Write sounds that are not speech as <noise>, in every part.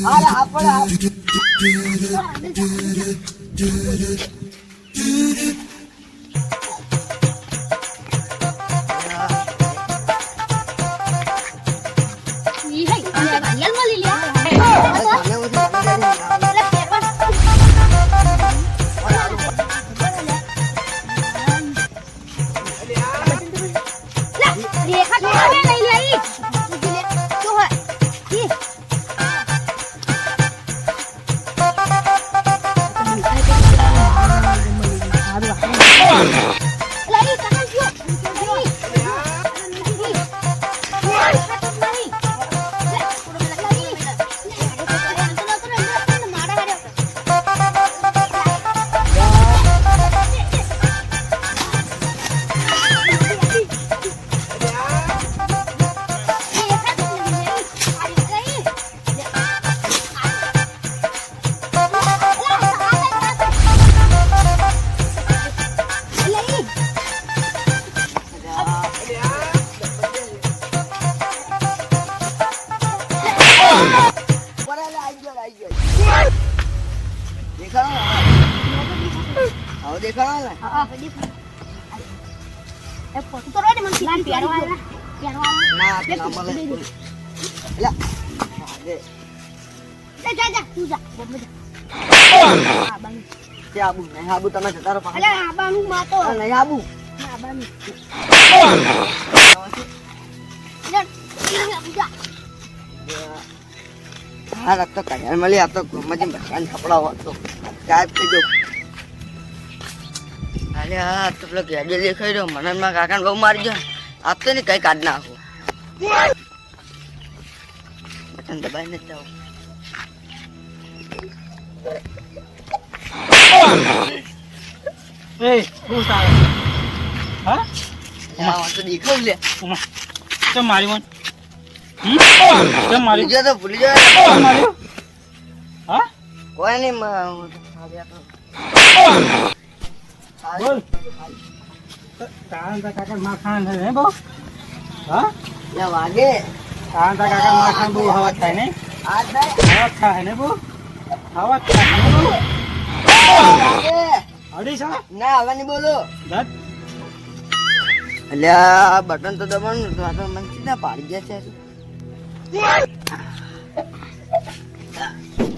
હાલ આપણે તો. હા, દે. તે નહીં આબુ, પાછા. હા, રસ્તો કાઢ્યા મળી આ તો બધાને કપડા હોત તો ગાયબ થઈ જાઉં. અરે હા તો પેલો ગેડે દેખાઈ રહ્યો. મને મારા કાકાને બહુ મારી ગયો. આપતો ને કઈ કાઢ નાખો. બટન દબાઈ ને જાઉં એ શું સારો. હા? વાત તો દેખાવ લે. ઉમા મારી મન? મારી? ગયો તો ભૂલી ગયો હા? કોઈ નહીં હું. બોલ. તારા કાકા માં હે બો? હા? લે વાગે. તારા કાકા માં બહુ હવા થાય ને આ થાય હવા થાય ને બહુ હવા થાય ને બો? અડી સા ના હવે નહીં બોલો. દત અલ્યા બટન તો દબાણ તો આ તો મને સીધા પાડી ગયા છે.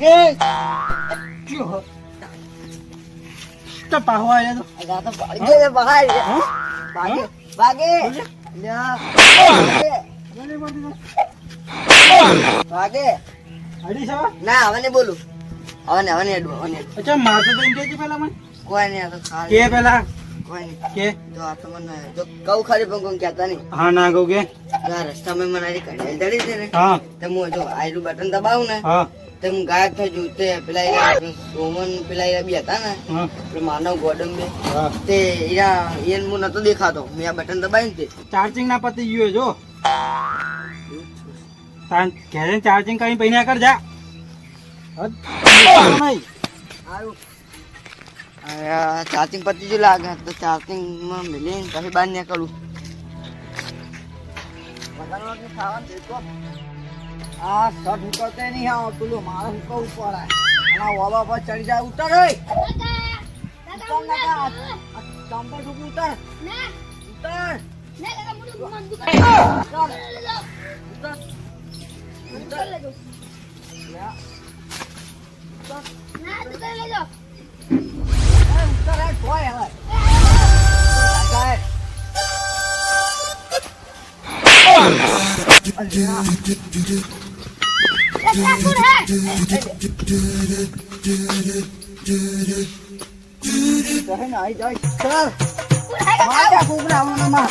કે ક્યો? તો પાહો આયા તો. ભાગે રે હા? ભાગે ભાગે. ભાગે. અડી સા ના હવે ને બોલું. હવે ને હવે ને હવે ને અચ્છા મારતો તો ઇન્ડિયા કે પેલા મને? કોઈ નહીં તો ખાલી. કે પેલા? કોઈ કે? જો આ તો મને જો કહું ખાલી પણ કહેતા નહીં. હા ના કહું કે? રસ્તામાં મને આરી કઢાઈ ધરી છે ને. હા. તો હું જો આયરું બટન દબાવું ને હા. તો હું ગાયબ થઈ જઉં તે પેલા રોમન પેલા એ બી હતા ને. પેલો માનવ ગોડમ બે. તે એના એન હું નતો દેખાતો. મેં આ બટન દબાવ્યું ને તે. ચાર્જિંગ ના પતી ગયું જો. તાન ઘેરે ચાર્જિંગ કરીને પૈના કર જા. ચાર્જિંગ પતી જ લાગે. તો ચાર્જિંગમાં મિલીને પછી બહાર નીકળું. આ શર્ટ ઉતરતે નહીં આવો. પેલું મારે હુકવું ઉપર અને આ ઓલા પર ચડી જાય ઉતર રે ઉતર ને. ચંપલ ઠૂક ઉતર. ઉતર. ઉતર ઉતર. ઉતર <laughs> રે है હવે જાય. જાય ને આઈ જાય ચાલ માર જા કુકડા મને માર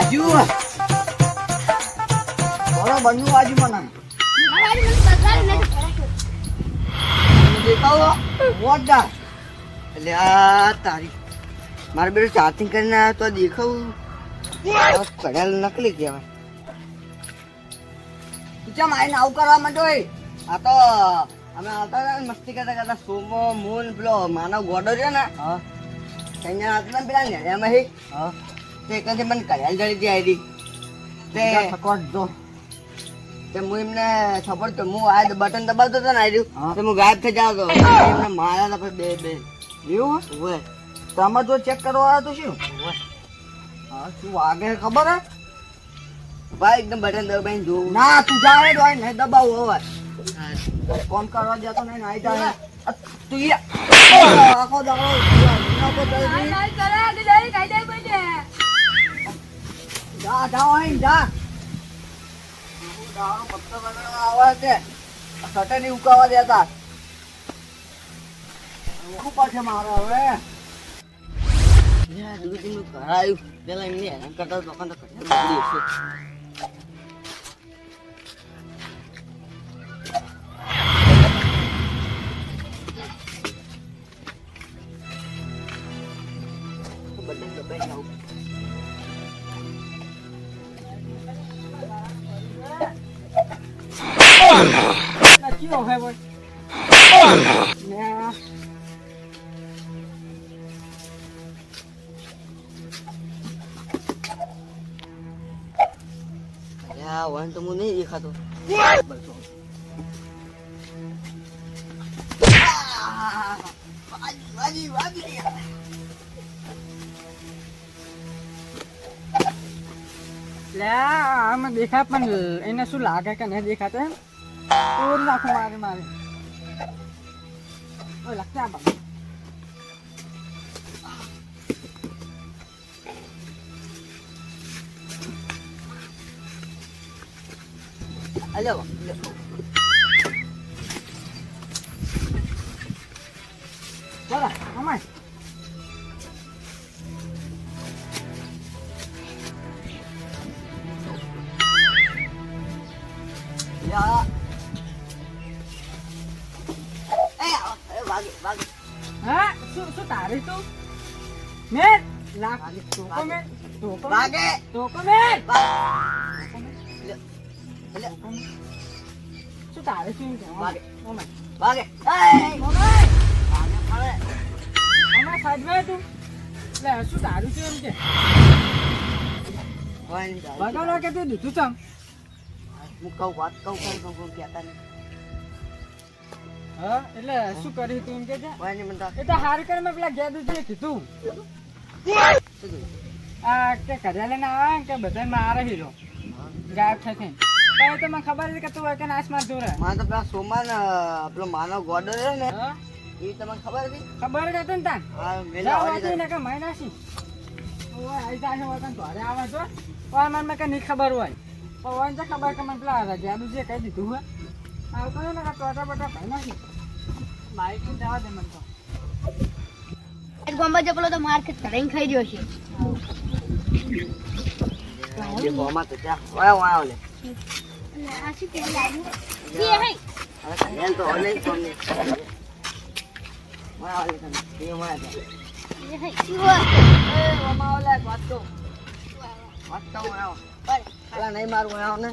આ બાજુ બરોબરનું બાજુ મને. મારી મને કરાતો. દેખાવો. મોટદાર એટલે આ તારી મારે બેટું ચાર્જિંગ કરીને આવ્યો તો દેખાવું. કઢાલ નકલી કહેવાય. ચમ આઈને આવું કરવા હોય? આ તો અમે આવતા હતા મસ્તી કરતા કરતા સોમો મૂન પેલો માનવ ગોડો છે ને ત્યાં હતા ને પેલા નેડિયામાં હી. તે કદી મને કઢાલ જડી હતી આઈડી. તે જો. તે હું એમને ખબર તો હું આ બટન દબાવતો હતો ને આવ્યું તો હું ગાયબ થઈ જાવ તો. એમને મારા હતા બે બે એવું? હોય તો આમાં જો ચેક કરવા આવ્યો તો શું? હા શું વાગે ખબર હે? ભાઈ એકદમ બટન દબાઈને જોવું ના તું જાય તો નહીં દબાવું હવે. ફોન કરવા જતો નહીં નાઈ જાય તું આખો દાડો જા હોય જા. દાડો પત્તો આવે છે. સટે નહીં ઉકાવા દેતા. શું પાછે મારે હવે. દૂધીનું કરાયું પેલા એમને હેરાન કરતા તો તો બગડી વન તો હું નહીં દેખાતો. આમાં દેખાય પણ એને શું લાગે કે નહીં દેખાતા? નાખું મારે મારે. લાગતા બોલા અમાય યા. એ, અરે વાગે, વાગે. હા શું શું તારી તું મેં ટોકો મેં ટોકો મેં વાગે, ટોકો મેં વાગે. લ્યો, શું તારે શું વાગે. વાગે. એય, ઓમાય વાગે, ફરે. ઓમાય સાઈડમાં તું લે શું તારું છે એમ કે. બગાડવા કે તું દીધું ચમ હું કહું વાત કહું કહું કહું કહું કહેતા નહીં. હા એટલે શું કર્યું તું એમ કે છે એ તો હાર કરી મેં પેલા ગેદુજીએ કીધું શું થયું? આ કે ઘરે લઈને આવે કે બધા મારે હીરો ગાયબ થશે તો એ તો મને ખબર છે કે તું એક માર જોરે મારે તો પેલા સોમાન પેલો માનવ ગોડર છે ને એ તમને ખબર હતી? ખબર જ હતી ને તાન? હા મેલા જાય. ને કે મહિના સી ઓય આઈ જાય હોય તને ઘરે આવે તો ઓય મને કે નહીં ખબર હોય. પણ હોય તો ખબર કે મને પેલા ગેદુજીએ કહી દીધું હોય. આવતો ને કે ટોટા બટા ભાઈ નાખી. બાઈક ને જવા દે મને તો. એક ગોમ્બા જપલો તો માર્કેટ કરાઈને ખાઈ રહ્યો છે. જે તો ત્યાં લે તો નહીં તો તો મારું ને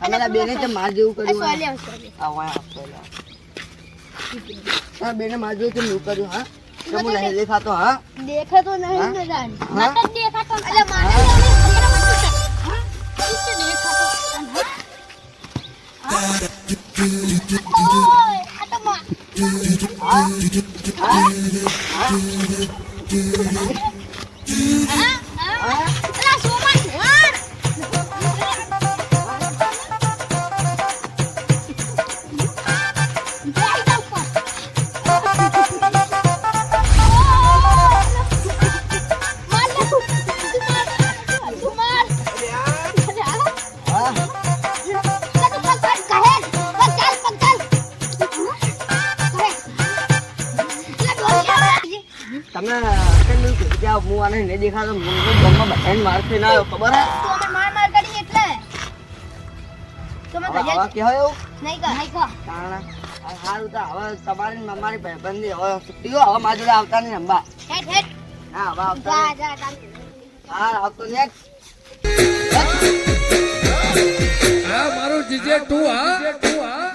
અમે બેને તે માર જેવું કર્યું હા. બેને માર જેવું તેમ એવું કર્યું હા તો હું નહીં દેખાતો હા દેખાતો નહીં? ને દેખાતો એટલે હા? હું નહીં દેખાતો. મને તો ગામમાં બધાને મારથી ના આવ્યો ખબર હે? તો અમે માર માર કરી એટલે. તો ગજલ આવા કહેવાય એવું? નહીં કર. નહીં કર. કારણ હારું તો હવે તમારી ને અમારી ભાઈબંધી હવે છૂટી હવે મારી જોડે આવતા નહીં અંબા. હેટ હેટ હા હવે આવતા જા જા હા આવતો નેક્સ્ટ. હા મારું જીજે તું હા તું હા?